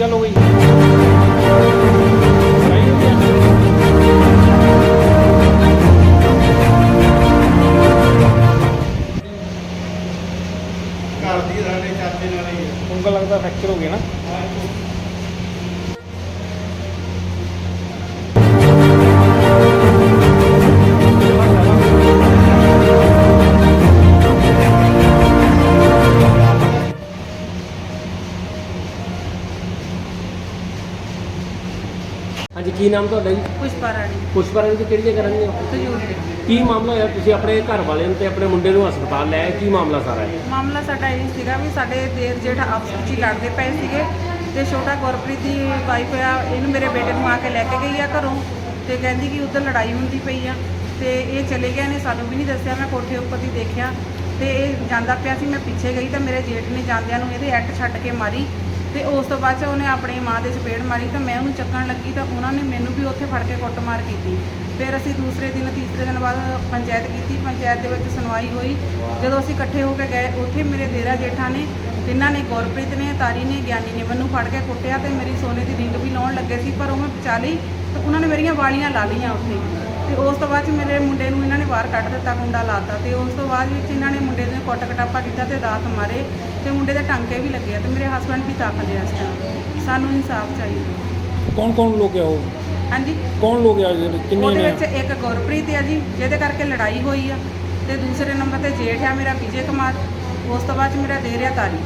ਕੀ ਗੱਲ ਹੋ ਗਈ? ਘਰ ਦੀ ਸਾਡੇ ਚਾਚੇ ਨਾਲ ਹੀ ਹੈ ਉਂਗਲ ਲੱਗਦਾ ਫ੍ਰੈਕਚਰ ਹੋ ਗਿਆ ਨਾ। ਹਾਂਜੀ ਕੀ ਨਾਮ ਤੁਹਾਡਾ ਜੀ? ਪੁਸ਼ਪਾ ਰਾਣੀ। ਪੁਸ਼ਪਾ ਰਾਣੀ ਜੀ ਕਿਹੜੀ ਜਗ੍ਹਾ ਰਹਿੰਦੇ ਹੋ? ਖਜੂਰ ਦੇ ਕੀ ਮਾਮਲਾ ਹੋਇਆ? ਤੁਸੀਂ ਆਪਣੇ ਘਰ ਵਾਲਿਆਂ ਨੂੰ ਤੇ ਆਪਣੇ ਮੁੰਡੇ ਨੂੰ ਹਸਪਤਾਲ ਲੈ ਆਏ। ਕੀ ਮਾਮਲਾ ਸਾਰਾ ਹੈ ਮਾਮਲਾ ਸਾਡਾ ਇਹ ਸੀਗਾ ਵੀ ਸਾਡੇ ਦੇਰ ਜੇਠ ਆਪਸ ਵਿੱਚ ਹੀ ਲੜਦੇ ਪਏ ਸੀਗੇ ਤੇ ਛੋਟਾ ਗੁਰਪ੍ਰੀਤ ਦੀ ਵਾਈਫ ਆ ਇਹਨੂੰ ਮੇਰੇ ਬੇਟੇ ਨੂੰ ਆ ਕੇ ਲੈ ਕੇ ਗਈ ਆ ਘਰੋਂ ਤੇ ਕਹਿੰਦੀ ਕਿ ਉੱਧਰ ਲੜਾਈ ਹੁੰਦੀ ਪਈ ਆ ਤੇ ਇਹ ਚਲੇ ਗਏ ਨੇ ਸਾਨੂੰ ਵੀ ਨਹੀਂ ਦੱਸਿਆ ਮੈਂ ਕੋਠੇ ਉੱਪਰ ਦੀ ਦੇਖਿਆ ਤੇ ਇਹ ਜਾਂਦਾ ਪਿਆ ਸੀ ਮੈਂ ਪਿੱਛੇ ਗਈ ਤਾਂ ਮੇਰੇ ਜੇਠ ਨੇ ਜਾਂਦਿਆਂ ਨੂੰ ਇਹਦੇ ਐਟ ਛੱਡ ਕੇ ਮਾਰੀ ਤੇ ਉਸ ਤੋਂ ਬਾਅਦ 'ਚ ਉਹਨੇ ਆਪਣੀ ਮਾਂ ਦੇ ਚਪੇੜ ਮਾਰੀ ਤਾਂ ਮੈਂ ਉਹਨੂੰ ਚੱਕਣ ਲੱਗੀ ਤਾਂ ਉਹਨਾਂ ਨੇ ਮੈਨੂੰ ਵੀ ਉੱਥੇ ਫੜ ਕੇ ਕੁੱਟਮਾਰ ਕੀਤੀ। ਫਿਰ ਅਸੀਂ ਦੂਸਰੇ ਦਿਨ, ਤੀਸਰੇ ਦਿਨ ਬਾਅਦ ਪੰਚਾਇਤ ਕੀਤੀ। ਪੰਚਾਇਤ ਦੇ ਵਿੱਚ ਸੁਣਵਾਈ ਹੋਈ। ਜਦੋਂ ਅਸੀਂ ਇਕੱਠੇ ਹੋ ਕੇ ਗਏ, ਉੱਥੇ ਮੇਰੇ ਦੇਰਾ ਜੇਠਾਂ ਨੇ ਜਿਨ੍ਹਾਂ ਨੇ ਗੁਰਪ੍ਰੀਤ ਨੇ, ਤਾਰੀ ਨੇ, ਗਿਆਨੀ ਨੇ ਮੈਨੂੰ ਫੜ ਕੇ ਕੁੱਟਿਆ ਤੇ ਮੇਰੀ ਸੋਨੇ ਦੀ ਰਿੰਗ ਵੀ ਲਾਉਣ ਲੱਗੇ ਸੀ, ਪਰ ਉਹ ਮੈਂ ਬਚਾ ਲਈ ਤੇ ਉਹਨਾਂ ਨੇ ਮੇਰੀਆਂ ਵਾਲੀਆਂ ਲਾ ਲਈਆਂ ਉੱਥੇ। ਤੇ ਉਸ ਤੋਂ ਬਾਅਦ 'ਚ ਮੇਰੇ ਮੁੰਡੇ ਨੂੰ ਇਹਨਾਂ ਨੇ ਬਾਹਰ ਕੱਢ ਦਿੱਤਾ ਕੁੰਡਾ ਲਾਤਾ ਤੇ ਉਸ ਤੋਂ ਬਾਅਦ ਵਿੱਚ ਇਹਨਾਂ ਨੇ ਮੁੰਡੇ ਦੇ ਕੁੱਟ ਕਟਾਪਾ ਕੀਤਾ ਤੇ ਦਾਤ ਮਾਰੇ ਤੇ ਮੁੰਡੇ ਦੇ ਟਾਂਕੇ ਵੀ ਲੱਗੇ ਆ ਤੇ ਮੇਰੇ ਹਸਬੰਡ ਵੀ ਦਾਖਲ ਆ ਇਸ ਟਾਈਮ ਸਾਨੂੰ ਇਨਸਾਫ ਚਾਹੀਦਾ। ਕੌਣ ਕੌਣ ਲੋਕ ਆ ਉਹ? ਹਾਂਜੀ? ਕੌਣ ਲੋਕ ਆ ਜਿਹੜੇ ਕਿੰਨੇ ਉਹਦੇ ਨੇ? ਵਿੱਚ ਇੱਕ ਗੁਰਪ੍ਰੀਤ ਆ ਜੀ ਜਿਹਦੇ ਕਰਕੇ ਲੜਾਈ ਹੋਈ ਆ ਤੇ ਦੂਸਰੇ ਨੰਬਰ ਤੇ ਜੇਠ ਆ ਮੇਰਾ ਵਿਜੇ ਕੁਮਾਰ ਉਸ ਤੋਂ ਬਾਅਦ 'ਚ ਮੇਰਾ ਦੇਰਿਆ ਤਾਰੀ।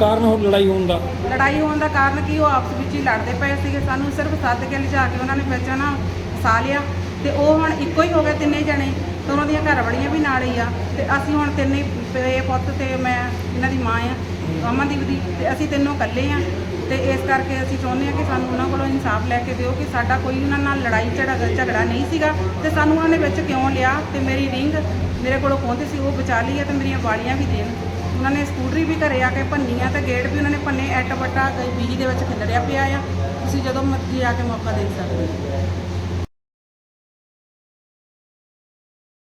ਕਾਰਨ ਹੋਰ ਲੜਾਈ ਹੋਣ ਦਾ? ਲੜਾਈ ਹੋਣ ਦਾ ਕਾਰਨ ਕੀ? ਉਹ ਆਪਸ ਵਿੱਚ ਹੀ ਲੜਦੇ ਪਏ ਸੀਗੇ। ਸਾਨੂੰ ਸਿਰਫ ਸੱਦ ਕੇ ਲਿਜਾ ਕੇ ਉਹਨਾਂ ਨੇ ਵਿੱਚ ਨਾ ਫਸਾ ਲਿਆ। ਤੇ ਉਹ ਹੁਣ ਇੱਕੋ ਹੀ ਹੋ ਗਏ ਤਿੰਨੇ ਜਣੇ ਤੇ ਉਹਨਾਂ ਦੀਆਂ ਘਰ ਵਾਲੀਆਂ ਵੀ ਨਾਲ ਹੀ ਆ, ਤੇ ਅਸੀਂ ਹੁਣ ਤਿੰਨੇ ਪੇ ਪੁੱਤ ਤੇ ਮੈਂ ਇਹਨਾਂ ਦੀ ਮਾਂ ਆ, ਅਮਨਦੀਪ ਦੀ, ਤੇ ਅਸੀਂ ਤਿੰਨੋਂ ਇਕੱਲੇ ਆ, ਤੇ ਇਸ ਕਰਕੇ ਅਸੀਂ ਚਾਹੁੰਦੇ ਆ ਕਿ ਸਾਨੂੰ ਉਹਨਾਂ ਕੋਲੋਂ ਇਨਸਾਫ ਲੈ ਕੇ ਦਿਓ ਕਿ ਸਾਡਾ ਕੋਈ ਉਹਨਾਂ ਨਾਲ ਲੜਾਈ ਝੜਾ ਝਗੜਾ ਨਹੀਂ ਸੀਗਾ, ਤੇ ਸਾਨੂੰ ਉਹਨਾਂ ਨੇ ਵਿੱਚ ਕਿਉਂ ਲਿਆ, ਤੇ ਮੇਰੀ ਰਿੰਗ ਮੇਰੇ ਕੋਲੋਂ ਪਹੁੰਚੀ ਸੀ, ਉਹ ਬਚਾ ਲਈ ਆ ਤੇ ਮੇਰੀਆਂ ਵਾਲੀਆਂ ਵੀ ਦੇਣ। ਉਹਨਾਂ ਨੇ ਸਕੂਟਰੀ ਵੀ ਘਰੇ ਆ ਕੇ ਭੰਨੀ ਆ ਤੇ ਗੇਟ ਵੀ ਉਹਨਾਂ ਨੇ ਭੰਨੇ ਐਟ ਬੱਟਾ ਬਿਜਲੀ ਦੇ ਵਿੱਚ ਖਿਲਰਿਆ ਪਿਆ ਆ, ਤੁਸੀਂ ਜਦੋਂ ਮਰਜ਼ੀ ਆ ਕੇ ਮੌਕਾ ਦੇ ਸਕਦੇ ਹੋ।